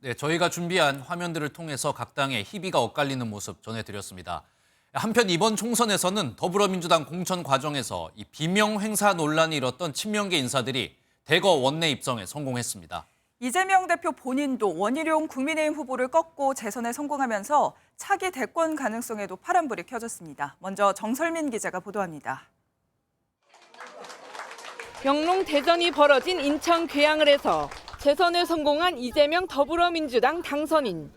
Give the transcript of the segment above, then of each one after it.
네, 저희가 준비한 화면들을 통해서 각 당의 희비가 엇갈리는 모습 전해드렸습니다. 한편 이번 총선에서는 더불어민주당 공천 과정에서 이 비명 행사 논란이 일었던 친명계 인사들이 대거 원내 입성에 성공했습니다. 이재명 대표 본인도 원희룡 국민의힘 후보를 꺾고 재선에 성공하면서 차기 대권 가능성에도 파란불이 켜졌습니다. 먼저 정설민 기자가 보도합니다. 영롱 대전이 벌어진 인천 괴양을 해서 재선에 성공한 이재명 더불어민주당 당선인.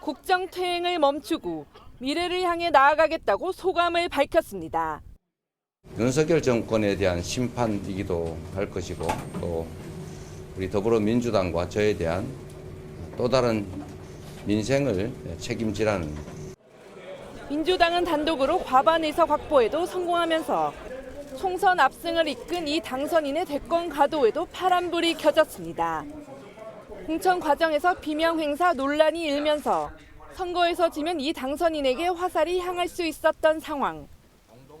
국정 퇴행을 멈추고 미래를 향해 나아가겠다고 소감을 밝혔습니다. 윤석열 정권에 대한 심판이기도 할 것이고 또 우리 더불어민주당과 저에 대한 또 다른 민생을 책임지라는 민주당은 단독으로 과반 의석 확보에도 성공하면서 총선 압승을 이끈 이 당선인의 대권 가도에도 파란불이 켜졌습니다. 공천 과정에서 비명 행사 논란이 일면서 선거에서 지면 이 당선인에게 화살이 향할 수 있었던 상황.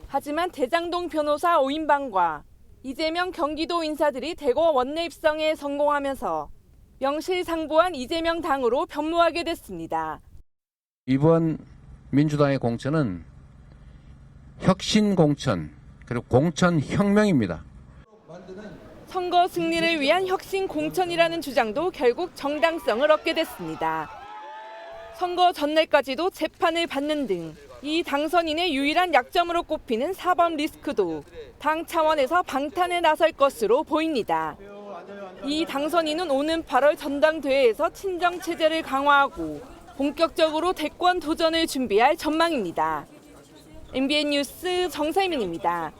하지만 대장동 변호사 오인방과 이재명 경기도 인사들이 대거 원내 입성에 성공하면서 명실상부한 이재명 당으로 변모하게 됐습니다. 이번 민주당의 공천은 혁신 공천 그리고 공천 혁명입니다. 선거 승리를 위한 혁신 공천이라는 주장도 결국 정당성을 얻게 됐습니다. 선거 전날까지도 재판을 받는 등 이 당선인의 유일한 약점으로 꼽히는 사법 리스크도 당 차원에서 방탄에 나설 것으로 보입니다. 이 당선인은 오는 8월 전당대회에서 친정 체제를 강화하고 본격적으로 대권 도전을 준비할 전망입니다. MBN 뉴스 정세민입니다.